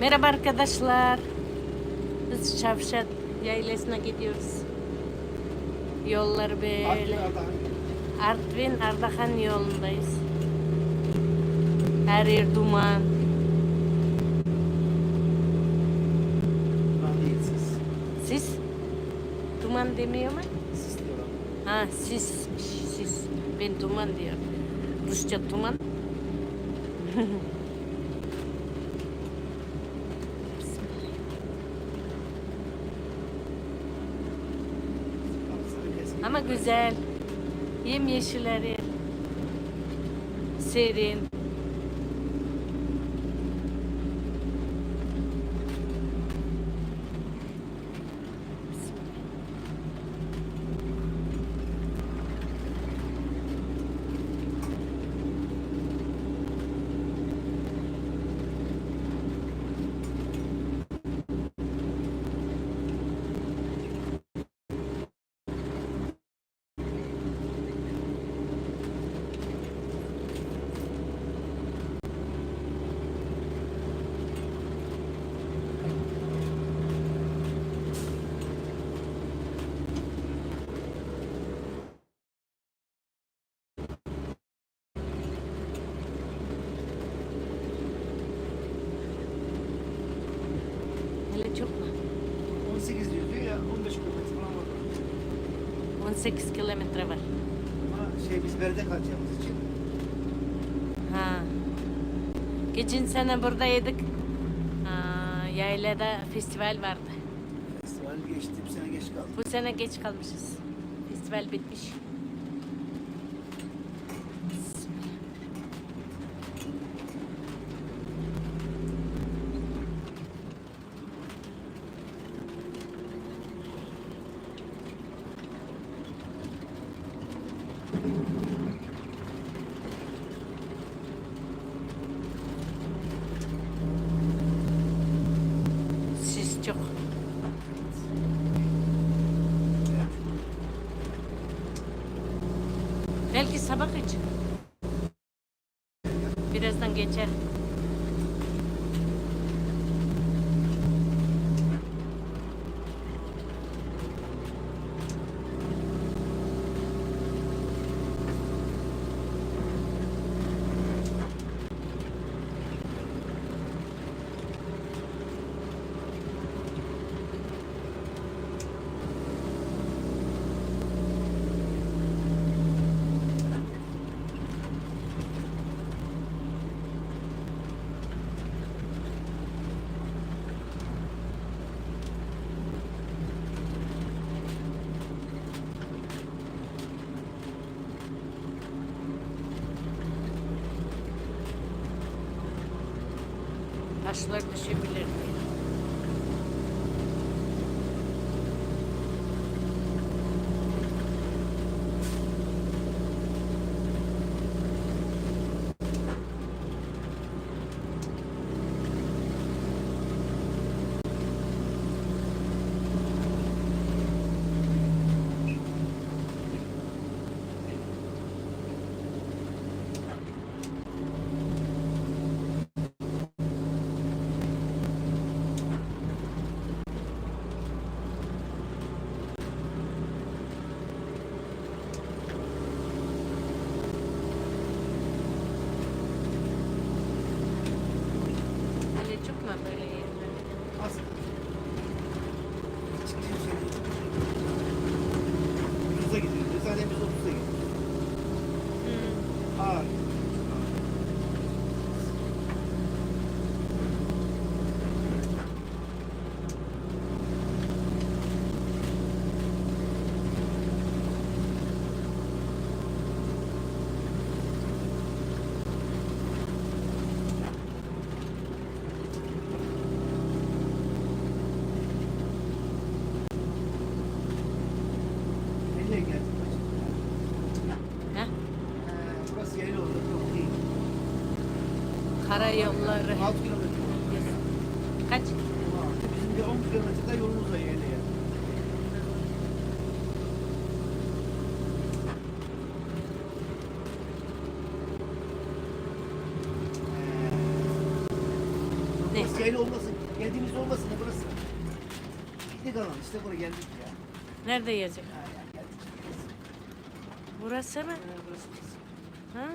Merhaba arkadaşlar. Biz Şavşat yaylasına gidiyoruz. Yollar böyle. Artvin Ardahan yolundayız. Her yer duman. Sis? Duman demiyor mu? Ha sismiş sis. Ben duman diyorum. Rusça duman. Ama güzel. Yemyeşil her yer. Serin. Hele çok mu? 18 diyor diyor ya 15 kilometre falan var. 18 kilometre var. Ama şey biz berede kalacağımız için Ha. Geçen sene burada yedik. Aa, yaylada festival vardı. festival geçti bir sene geç kaldı. Bu sene geç kalmışız. Festival bitmiş. Çok. Belki sabah için. Birazdan geçer. Taşlar düşebilir. Hele çok mu böyle yerler? Az. Çıkıyor şey. 30'a Zaten biz 30'a gidiyoruz. Ağır. Nereye? Ha? Ee, burası yayla oldu. Yok değil. Karayolları. 6 kilometre. Kaç? Bizim bir 10 kilometrede yolumuz var yaylaya. Ne? Burası olmasın Geldiğimiz olmasın da burası. Piknik alanı işte buraya geldik ya. Nerede yiyecek? Ha, ya geldik. Burası mı? Ha, burası. Ha.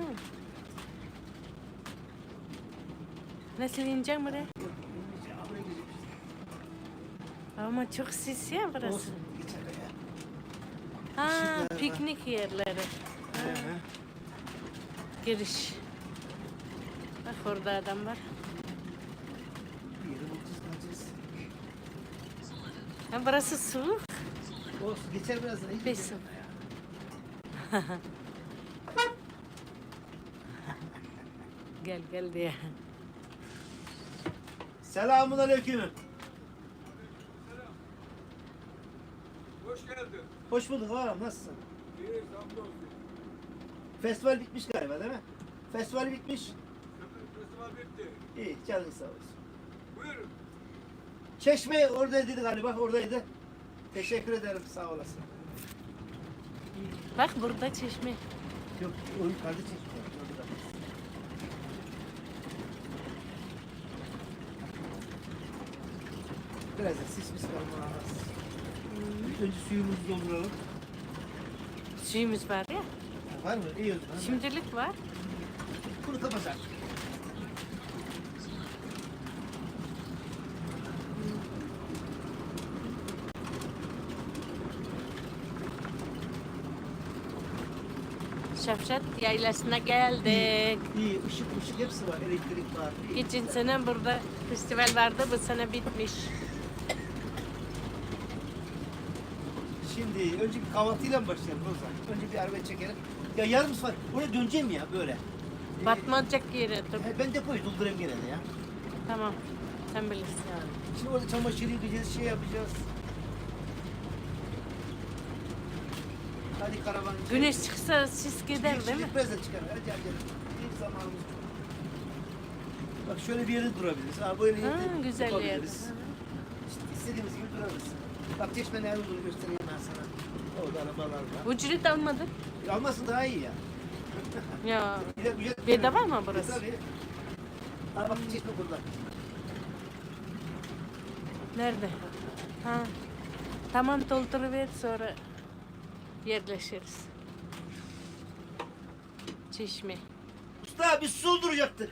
Nasıl ineceğim buraya? Ha. Ama çok sis ya burası. Olsun. Ha, Işıklar var. piknik yerleri. He, he. Giriş. Bak orada adam var. Ha, burası soğuk. Olsun geçer birazdan. ya. Gel gel diye. Selamun aleyküm. Hoş geldin. Hoş bulduk ağam nasılsın? İyi, hamdolsun. Festival bitmiş galiba değil mi? Festival bitmiş. Festival bitti. İyi canın sağ olsun. Buyurun. Çeşme oradaydı galiba oradaydı. Teşekkür ederim sağ olasın. Bak burada çeşme. Yok o yukarıda çeşme. orada. Biraz da sis mis kalmaz. Önce suyumuzu dolduralım. Suyumuz var ya. Var mı? İyi o zaman. Şimdilik var. Kuru kapatacak. Şafşat yaylasına geldik. İyi ışık ışık hepsi var. Elektrik var. Geçen sene burada festival vardı, bu sene bitmiş. Şimdi önce bir kahvaltıyla mı başlayalım Rozan? Önce bir araba çekelim. Ya yarım saat. Oraya döneceğim ya böyle. Ee, Batmayacak yere dur. he, ben depoyu doldurayım gene de ya. Tamam, sen bilirsin. Şimdi orada çamaşır yıkayacağız, şey yapacağız. Hadi karavan. Güneş çıksa sis gider değil mi? Biraz da çıkar. Hadi hadi. Bir zamanımız çok. Bak şöyle bir yerde durabiliriz. Ha böyle yerde güzel yer. yapabiliriz. İşte istediğimiz gibi durarız. Bak çeşme nerede olduğunu göstereyim sana. Orada arabalar var. Ücret almadık. Alması daha iyi ya. Ya Bir de ücret Bedava mı burası? Tabii. Ha bak çeşme burada. nerede? Ha. Tamam dolduruver sonra yerleşiriz. Çeşme. Usta biz su dolduracaktık.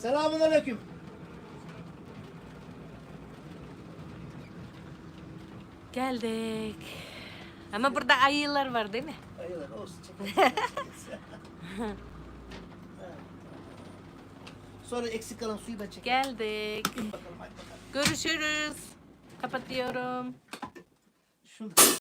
Selamun aleyküm. Geldik. Ama burada ayılar var değil mi? Hayırlar olsun. Sonra eksik kalan suyu ben çekerim. Geldik. Bakalım bakalım. Görüşürüz. Kapatıyorum. Şunu